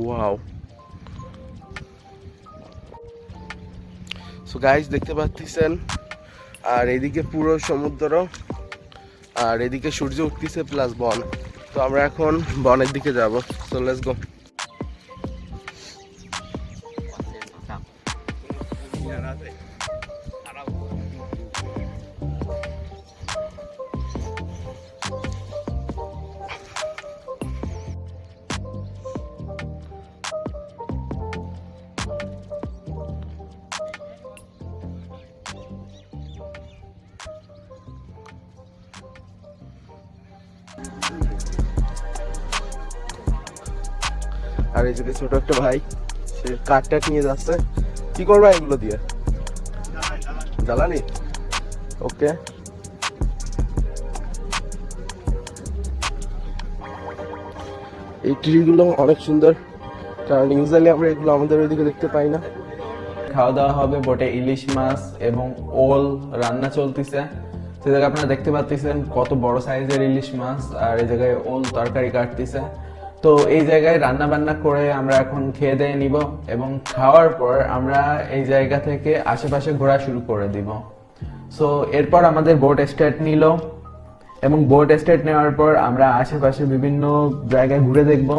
Wow so guys দেখতে পাচ্ছেন? আর এদিকে পুরো সমুদ্র, আর এদিকে সূর্য উঠতেছে প্লাস বন। তো আমরা এখন বনের দিকে যাব। সো লেটস গো আর এই যে ছোট একটা ভাই, সে কাঠ টাট নিয়ে যাচ্ছে। কি করবা এগুলো দিয়ে? জ্বালানি? ওকে। এই ট্রিগুলো অনেক সুন্দর। কারণ ইউজুয়ালি আমরা এগুলো আমাদের ওইদিকে দেখতে পাই না। খাওয়া দাওয়া হবে, বটে ইলিশ মাছ এবং ওল রান্না চলতেছে। সে জায়গায় আপনারা দেখতে পাচ্ছেন কত বড় সাইজের ইলিশ মাছ, আর এই জায়গায় ওল তরকারি কাটতেছে। তো এই জায়গায় রান্না বান্না করে আমরা এখন খেয়ে দিয়ে নিব এবং খাওয়ার পর আমরা এই জায়গা থেকে আশেপাশে ঘোরা শুরু করে দিব। সো এরপর আমাদের বোট স্টার্ট নিল এবং বোট স্টার্ট নেওয়ার পর আমরা আশেপাশে বিভিন্ন জায়গায় ঘুরে দেখব।